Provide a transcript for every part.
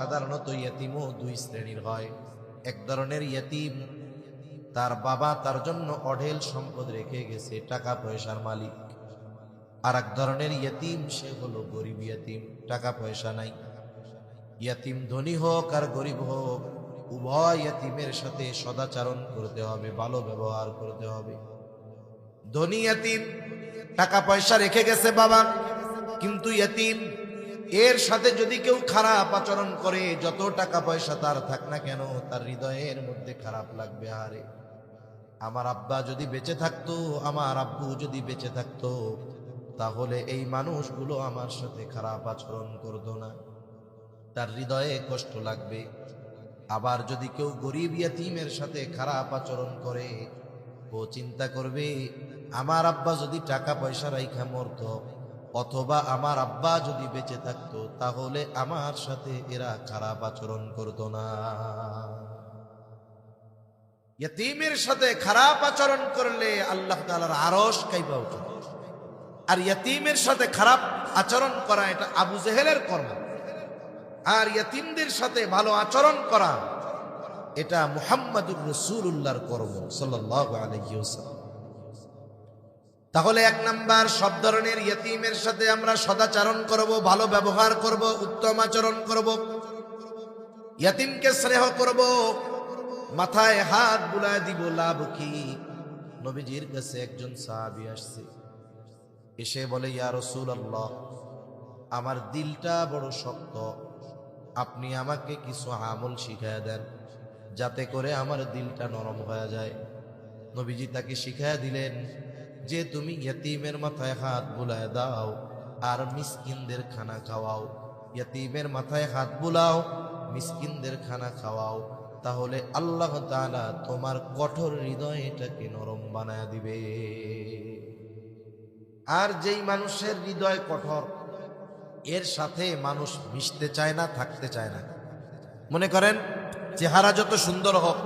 সাধারণত ইয়তিমও দুই শ্রেণির হয়। এক ধরনের ইয়তিম তার বাবা তার জন্য অঢেল সম্পদ রেখে গেছে টাকা পয়সার মালিক। আর এক ধরনের ইয়তিম, সে হলো গরিব ইয়তিম টাকা পয়সা নাই। ইয়াতিম ধনী হোক আর গরিব হোক, উভয় ইয়াতিমের সাথে সদাচারণ করতে হবে, ভালো ব্যবহার করতে হবে। ধনী ইয়াতিম টাকা পয়সা রেখে গেছে বাবা, কিন্তু ইয়াতিম এর সাথে যদি কেউ খারাপ আচরণ করে, যত টাকা পয়সা তার থাক না কেন, তার হৃদয়ের মধ্যে খারাপ লাগবে আরে আমার আব্বা যদি বেঁচে থাকতো, আমার আব্বু যদি বেঁচে থাকতো, তাহলে এই মানুষগুলো আমার সাথে খারাপ আচরণ করতো না। তার হৃদয়ে কষ্ট লাগবে। আবার যদি কেউ গরিব ইয়াতিমের সাথে খারাপ আচরণ করে, ও চিন্তা করবে, আমার আব্বা যদি টাকা পয়সা রাইখা মরত অথবা আমার আব্বা যদি বেঁচে থাকতো, তাহলে আমার সাথে এরা খারাপ আচরণ করতো না। ইয়াতিমের সাথে খারাপ আচরণ করলে আল্লাহ তাআলার আরস কাইবা উঠে আর ইয়াতিমের সাথে খারাপ আচরণ করা এটা আবু জেহেলের কর্ম। আর ইয়াতিমদের সাথে ভালো আচরণ করা এটা মুহাম্মাদুর রসুল্লাহর কর্ম, সাল্লাল্লাহু আলাইহি ওয়াসাল্লাম। তাহলে এক নাম্বার, সব ধরনের ইয়তিমের সাথে আমরা সদাচরণ করব, ভালো ব্যবহার করব, উত্তম আচরণ করব। ইয়তিমকে স্নেহ করব, মাথায় হাত বুলায় দিব, লাভ কি? নবীজির কাছে একজন সাহাবী আসছে। এসে বলে, ইয়া রাসূলুল্লাহ, আমার দিলটা বড় শক্ত। আপনি আমাকে কিছু আমল শিখায় দেন, যাতে করে আমার দিলটা নরম হয়ে যায়। নবীজি তাকে শিখায় দিলেন যে তুমি ইয়তিমের মাথায় হাত বুলায় দাও আর মিসকিনদের খানা খাওয়াও। ইয়তিমের মাথায় হাত বুলাও, মিসকিনদের খানা খাওয়াও। তাহলে আল্লাহ তাআলা তোমার কঠোর হৃদয় এটাকে নরম বানায় দিবে। আর যেই মানুষের হৃদয় কঠোর, এর সাথে মানুষ মিশতে চায় না, থাকতে চায় না। মনে করেন, চেহারা যত সুন্দর হোক,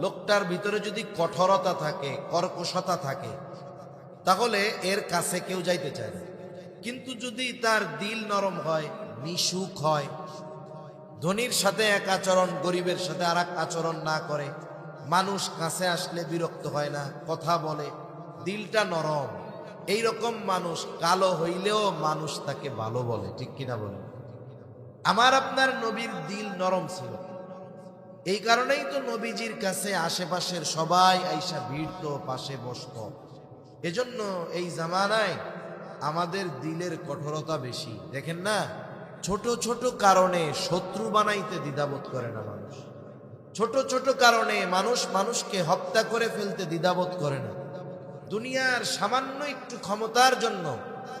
লোকটার ভিতরে যদি কঠোরতা থাকে, কর্কশতা থাকে তাহলে এর কাছে কেউ যাইতে চায় না। কিন্তু যদি তার দিল নরম হয় মিশুক হয়, ধনীর সাথে এক আচরণ, গরিবের সাথে আর আচরণ না করে, মানুষ কাছে আসলে বিরক্ত হয় না, কথা বলে, দিলটা নরম এই রকম মানুষ কালো হইলেও মানুষ তাকে ভালো বলে, ঠিক কিনা বলে? আমার আপনার নবীর দিল নরম ছিল। এই কারণেই তো নবীজির কাছে আশেপাশের সবাই আইসা ভিড় তো পাশে বসত। এজন্য এই জামানায় আমাদের দিলের কঠোরতা বেশি। দেখেন না? ছোট ছোট কারণে শত্রু বানাইতে দ্বিধাবোধ করে না মানুষ। ছোট ছোট কারণে মানুষ মানুষকে হত্যা করে ফেলতে দ্বিধাবোধ করে না। দুনিয়ার সামান্য একটু ক্ষমতার জন্য,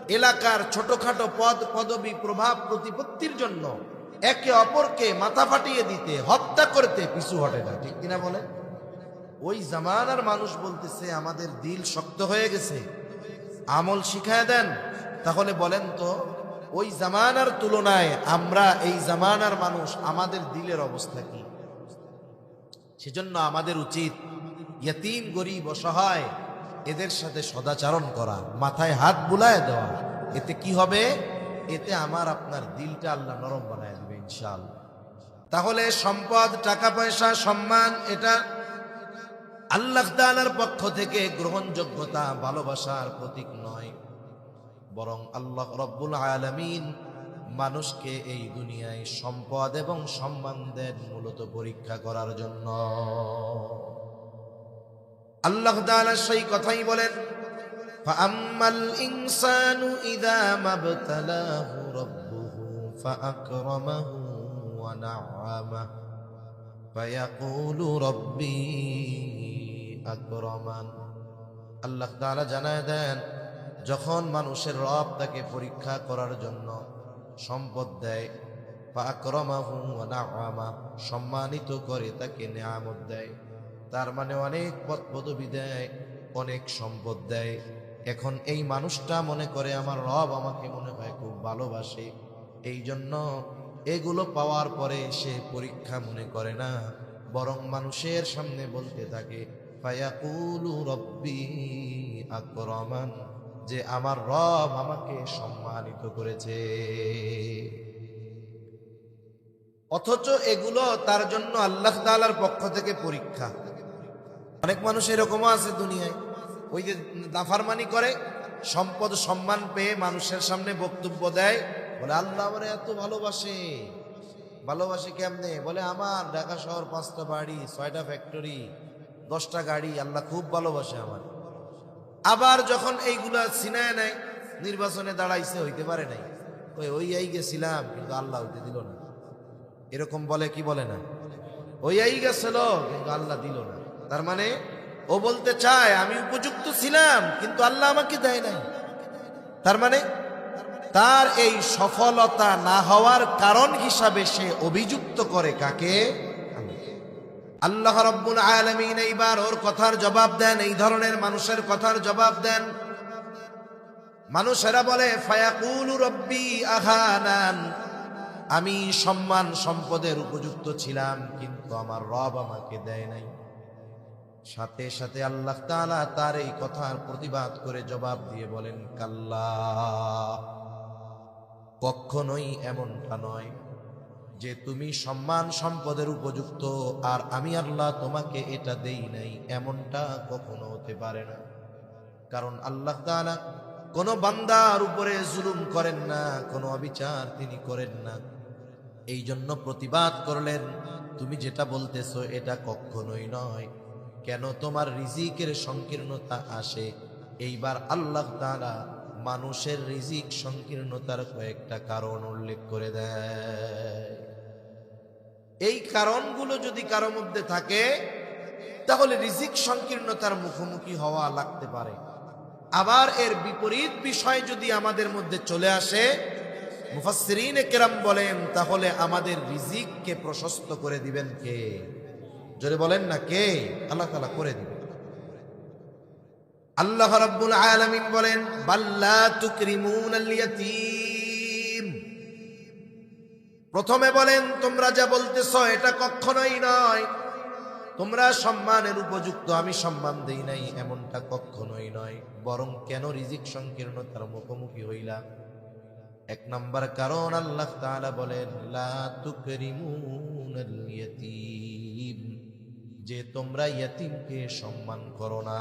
এলাকার ছোটখাটো পদ, পদবি, প্রভাব, প্রতিপত্তির জন্য একে অপরকে মাথা ফাটিয়ে দিতে, হত্যা করতে পিছু হটে না। ঠিক কিনা বলে ওই জামানার মানুষ বলতেছে, আমাদের দিল শক্ত হয়ে গেছে। আমল শিখায় দেন। তাহলে বলেন তো, ওই জামানার তুলনায় আমরা এই জামানার মানুষ আমাদের দিলের অবস্থা কি? সেজন্য আমাদের উচিত ইয়তিম, গরিব, অসহায় এদের সাথে সদাচারণ করা, মাথায় হাত বুলায় দেওয়া। এতে কি হবে? এতে আমার, আপনার দিলটা আল্লাহ নরম বানায় দেবে ইনশাল তাহলে সম্পদ, টাকা পয়সা, সম্মান, এটা আল্লাহ তাআলার পক্ষ থেকে গ্রহণযোগ্যতা ভালোবাসার প্রতীক নয় বরং আল্লাহ রব্বুল আলামিন মানুষকে এই দুনিয়ায় সম্পদ এবং সম্মান দেন মূলত পরীক্ষা করার জন্য আল্লাহ তাআলা সেই কথাই বলেন فأما الإنسان إذا ما ابتلاه ربه فأكرمه ونعمه فيقول ربي রহমান। আল্লাহ তালা জানায় দেন, যখন মানুষের রব তাকে পরীক্ষা করার জন্য সম্পদ দেয় সম্মানিত করে তাকে নেয়ামত দেয়। তার মানে অনেক পদ পদবি দেয়, অনেক সম্পদ দেয়। এখন এই মানুষটা মনে করে, আমার রব আমাকে মনে হয় খুব ভালোবাসে। এই জন্য এগুলো পাওয়ার পরে সে পরীক্ষা মনে করে না, বরং মানুষের সামনে বলতে থাকে যে আমার রব আমাকে সম্মানিত করেছে। অথচ এগুলো তার জন্য আল্লাহ তাআলার পক্ষ থেকে পরীক্ষা। অনেক মানুষ এরকমও আছে দুনিয়ায়। ওই যে নাফারমানি করে, সম্পদ সম্মান পেয়ে মানুষের সামনে বক্তব্য দেয়, বলে, আল্লাহ আমার এত ভালোবাসে। ভালোবাসে কেমনে? বলে, আমার ঢাকা শহর পাঁচটা বাড়ি, ছয়টা ফ্যাক্টরি দশটা গাড়ি, আল্লাহ খুব ভালোবাসে আমার। আবার যখন এইগুলা সিনায় নেয়, নির্বাচনে দাঁড়াইছে, হইতে পারে নাই। ওই ওই এই গেছিলাম, কিন্তু আল্লাহ হইতে দিল না। এরকম বলে কি বলে না? ওই এই গেছিল, কিন্তু আল্লাহ দিল না। তার মানে ও বলতে চায়, আমি উপযুক্ত ছিলাম, কিন্তু আল্লাহ আমাকে দেয় নাই। তার মানে তার এই সফলতা না হওয়ার কারণ হিসাবে সে অভিযুক্ত করে কাকে? আল্লাহ রব্বুল আলমিন এইবার ওর কথার জবাব দেন, এই ধরনের মানুষের কথার জবাব দেন। মানুষেরা বলে, ফায়াকুলু রব্বি আহানান। আমি সম্মান সম্পদের উপযুক্ত ছিলাম, কিন্তু আমার রব আমাকে দেয় নাই। সাথে সাথে আল্লাহ তাআলা তার এই কথার প্রতিবাদ করে জবাব দিয়ে বলেন, কাল্লা, কখনোই এমনটা নয়। যে তুমি সম্মান সম্পদের উপযুক্ত, আর আমি আল্লাহ তোমাকে এটা দেই নাই, এমনটা কখনো হতে পারে না। কারণ আল্লাহ তাআলা কোনো বান্দার উপরে জুলুম করেন না, কোনো অবিচার তিনি করেন না। এই জন্য প্রতিবাদ করলেন, তুমি যেটা বলতেছো এটা কখনোই নয়। কেন তোমার রিজিকের সংকীর্ণতা আসে? এইবার আল্লাহ তাআলা মানুষের রিজিক সংকীর্ণতার কয়েকটা কারণ উল্লেখ করে দেয়। এই কারণগুলো যদি কারও মধ্যে থাকে, তাহলে রিজিক সংকীর্ণতার মুখোমুখি হওয়া লাগতে পারে। আবার এর বিপরীত বিষয় যদি আমাদের মধ্যে চলে আসে, মুফাসসিরিন কেরাম বলেন, তাহলে আমাদের রিজিককে প্রশস্ত করে দিবেন কে? জোরে বলেন না কে? আল্লাহ তাআলা করে দিবেন। আল্লাহ রাব্বুল আলামিন বলেন বাল্লা তুকরিমুনাল প্রথমে বলেন, তোমরা যা বলতেছ এটা কখনোই নয়। তোমরা সম্মানের উপযুক্ত, আমি সম্মান দেই নাই, এমনটা কখনোই নয়। বরং কেন রিজিক সংকীর্ণতার মুখোমুখি হইলা? এক নম্বর কারণ আল্লাহ তাআলা বলেন, লা তুকরিমুনাল যে তোমরা ইয়াতিমকে সম্মান করো না।